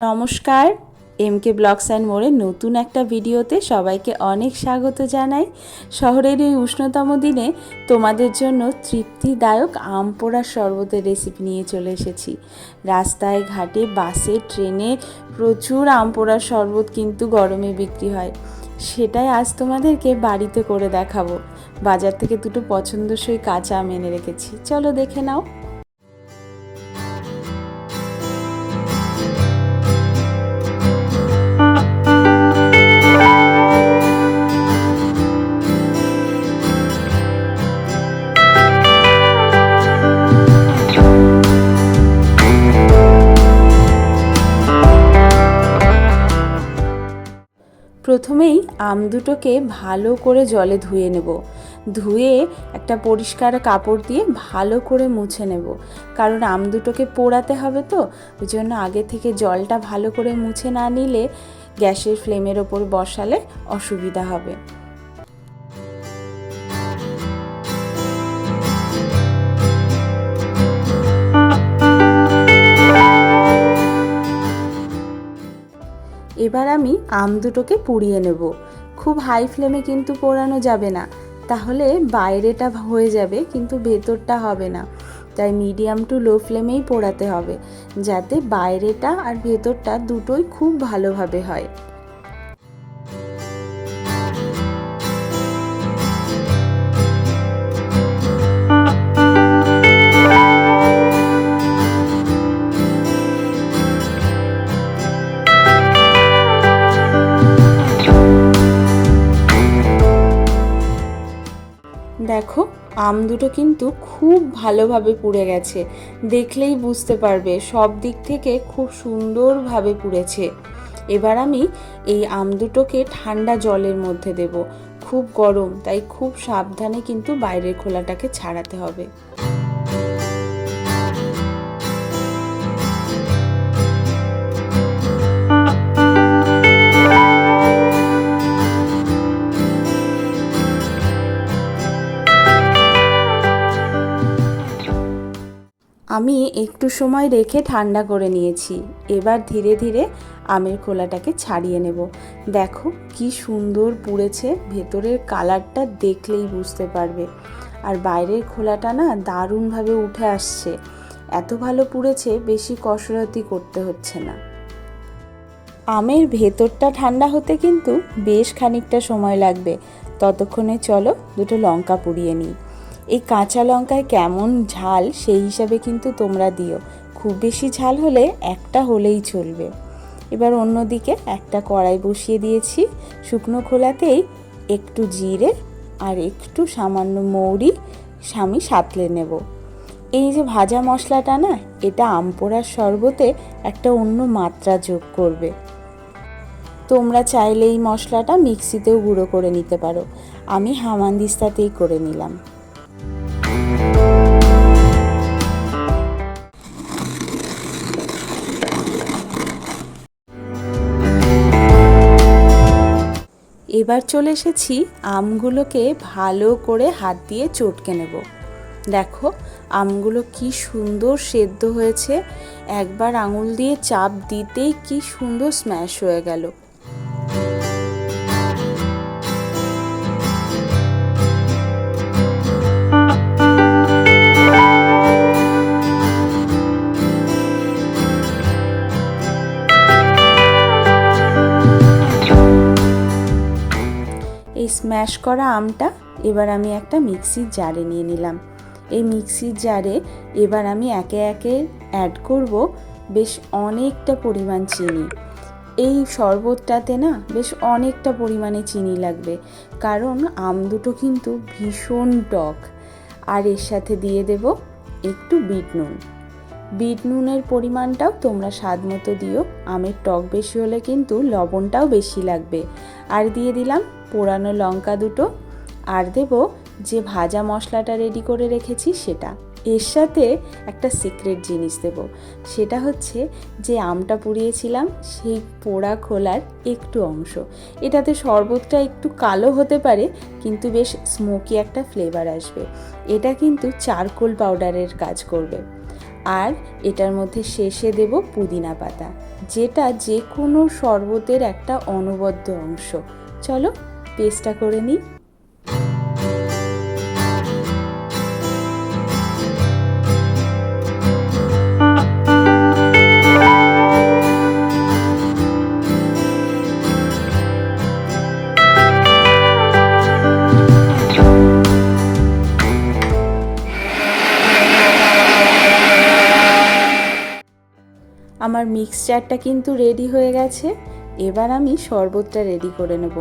নমস্কার M K blogs and মোড়ে নতুন একটা ভিডিওতে সবাইকে অনেক স্বাগত জানাই। শহরের এই উষ্ণতম দিনে তোমাদের জন্য তৃপ্তিদায়ক আম পোড়ার শরবতের রেসিপি নিয়ে চলে এসেছি। রাস্তায় ঘাটে বাসে, ট্রেনে প্রচুর আম পোড়ার শরবত কিন্তু গরমে বিক্রি হয়। সেটাই আজ তোমাদেরকে বাড়িতে করে দেখাবো। বাজার থেকে দুটো পছন্দসই কাঁচা আম এনে রেখেছি। চলো দেখে নাও। প্রথমেই আম দুটোকে ভালো করে জলে ধুয়ে নেব। ধুয়ে একটা পরিষ্কার কাপড় দিয়ে ভালো করে মুছে নেব। কারণ আম দুটোকে পোড়াতে হবে তো, ওই জন্য আগে থেকে জলটা ভালো করে মুছে না নিলে গ্যাসের ফ্লেমের ওপর বসালে অসুবিধা হবে। এবার আমি আম দুটোকে পুড়িয়ে নেব। খুব হাই ফ্লেমে কিন্তু পোড়ানো যাবে না। তাহলে বাইরেটা হয়ে যাবে, কিন্তু ভেতরটা হবে না। তাই মিডিয়াম টু লো ফ্লেমেই পোড়াতে হবে, যাতে বাইরেটা আর ভেতরটা দুটোই খুব ভালোভাবে হয়। আম দুটো কিন্তু খুব ভালোভাবে পুড়ে গেছে। দেখলেই বুঝতে পারবে, সব দিক থেকে খুব সুন্দরভাবে পুড়েছে। এবার আমি এই আম দুটোকে ঠান্ডা জলের মধ্যে দেব। খুব গরম, তাই খুব সাবধানে কিন্তু বাইরের খোলাটাকে ছাড়াতে হবে। আমি একটু সময় রেখে ঠান্ডা করে নিয়েছি। এবার ধীরে ধীরে আমের খোলাটাকে ছাড়িয়ে নেব। দেখো কি সুন্দর পুড়েছে, ভেতরের কালারটা দেখলেই বুঝতে পারবে। আর বাইরের খোলাটা না দারুণভাবে উঠে আসছে। এত ভালো পুড়েছে, বেশি কসরতি করতে হচ্ছে না। আমের ভেতরটা ঠান্ডা হতে কিন্তু বেশ খানিকটা সময় লাগবে। ততক্ষণে চলো দুটো লঙ্কা পুড়িয়ে নিই। এই কাঁচা লঙ্কায় কেমন ঝাল, সেই হিসাবে কিন্তু তোমরা দিও। খুব বেশি ঝাল হলে একটা হলেই চলবে। এবার অন্যদিকে একটা কড়াই বসিয়ে দিয়েছি। শুকনো খোলাতেই একটু জিরে আর একটু সামান্য মৌরি স্বামী সাতলে নেব। এই যে ভাজা মশলাটা না, এটা আমপোড়ার শরবতে একটা অন্য মাত্রা যোগ করবে। তোমরা চাইলে এই মশলাটা মিক্সিতেও গুঁড়ো করে নিতে পারো। আমি হামানদিস্তাতেই করে নিলাম। এবার চলে এসেছি আমগুলোকে ভালো করে হাত দিয়ে চটকে নেব। দেখো, আমগুলো কি সুন্দর সেদ্ধ হয়েছে। একবার আঙুল দিয়ে চাপ দিতেই কি সুন্দর স্ম্যাশ হয়ে গেল। স্ম্যাশ করা আমটা, এবার আমি একটা মিক্সির জারে নিয়ে নিলাম। এই মিক্সির জারে এবার আমি একে একে অ্যাড করব বেশ অনেকটা পরিমাণ চিনি। এই শরবতটাতে না বেশ অনেকটা পরিমাণে চিনি লাগবে, কারণ আম দুটো কিন্তু ভীষণ টক। আর এর সাথে দিয়ে দেব একটু বিট নুন। বিট নুনের পরিমাণটাও তোমরা স্বাদ মতো দিও, আমের টক বেশি হলে কিন্তু লবণটাও বেশি লাগবে। আর দিয়ে দিলাম পোড়ানো লঙ্কা দুটো আর দেব যে ভাজা মশলাটা রেডি করে রেখেছি সেটা। এর সাথে একটা সিক্রেট জিনিস দেব। সেটা হচ্ছে যে আমটা পুড়িয়েছিলাম, সেই পোড়া খোলার একটু অংশ। এটাতে শরবতটা একটু কালো হতে পারে, কিন্তু বেশ স্মোকি একটা ফ্লেভার আসবে। এটা কিন্তু চারকোল পাউডারের কাজ করবে। আর এটার মধ্যে শেষে দেব পুদিনা পাতা, যেটা যে কোনো শরবতের একটা অনবদ্য অংশ। চলো পেস্টটা করে নিই। আমার মিক্সচারটা কিন্তু রেডি হয়ে গেছে। এবার আমি শরবতটা রেডি করে নেব।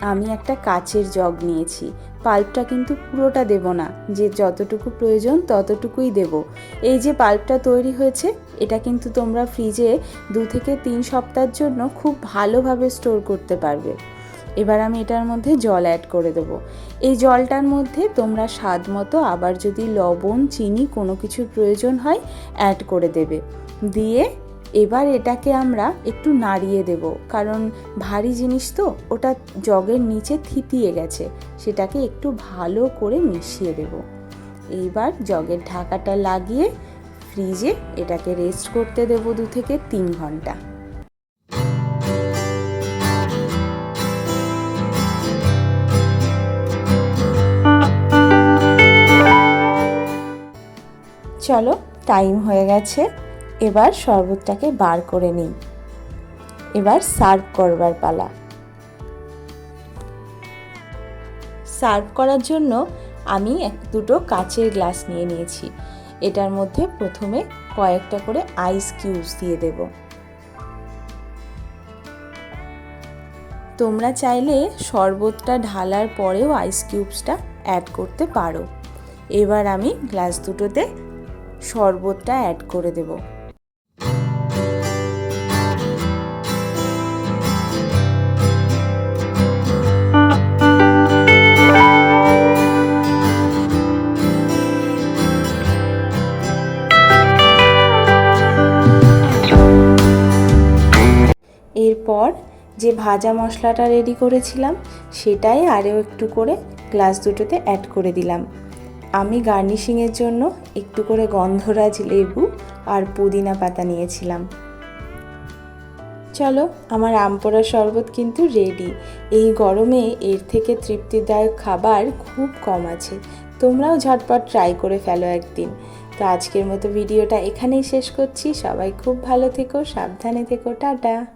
আমি একটা কাচের জগ নিয়েছি। পাল্পটা কিন্তু পুরোটা দেব না। যে যতটুকু প্রয়োজন ততটুকুই দেব। এই যে পাল্পটা তৈরি হয়েছে, এটা কিন্তু তোমরা ফ্রিজে দু থেকে তিন সপ্তাহের জন্য খুব ভালোভাবে স্টোর করতে পারবে। এবার আমি এটার মধ্যে জল অ্যাড করে দেবো। এই জলটার মধ্যে তোমরা স্বাদ মতো আবার যদি লবণ, চিনি কোনো কিছুর প্রয়োজন হয় অ্যাড করে দেবে। দিয়ে এবার এটাকে আমরা একটু নাড়িয়ে দেব, কারণ ভারী জিনিস তো, ওটা জগের নিচে থিতিয়ে গেছে, সেটাকে একটু ভালো করে মিশিয়ে দেব। এইবার জগের ঢাকাটা লাগিয়ে ফ্রিজে এটাকে রেস্ট করতে দেব দু থেকে তিন ঘণ্টা। চলো টাইম হয়ে গেছে। এবার শরবতটাকে বার করে নিই। এবার সার্ভ করবার পালা। সার্ভ করার জন্য আমি এক, দুটো কাচের গ্লাস নিয়ে নিয়েছি। এটার মধ্যে প্রথমে কয়েকটা করে আইস কিউবস দিয়ে দেব। তোমরা চাইলে শরবতটা ঢালার পরেও আইস কিউবসটা অ্যাড করতে পারো। এবার আমি গ্লাস দুটোতে শরবতটা অ্যাড করে দেবো। যে ভাজা মশলাটা রেডি করেছিলাম, সেটাই আরও একটু করে গ্লাস দুটোতে অ্যাড করে দিলাম। আমি গার্নিশিংয়ের জন্য একটু করে গন্ধরাজ লেবু আর পুদিনা পাতা নিয়েছিলাম। চলো, আমার আম আমপোড়া শরবত কিন্তু রেডি এই গরমে এর থেকে তৃপ্তিদায়ক খাবার খুব কম আছে। তোমরাও ঝটপট ট্রাই করে ফেলো একদিন। তো আজকের মতো ভিডিওটা এখানেই শেষ করছি। সবাই খুব ভালো থেকো, সাবধানে থেকো, টাটা।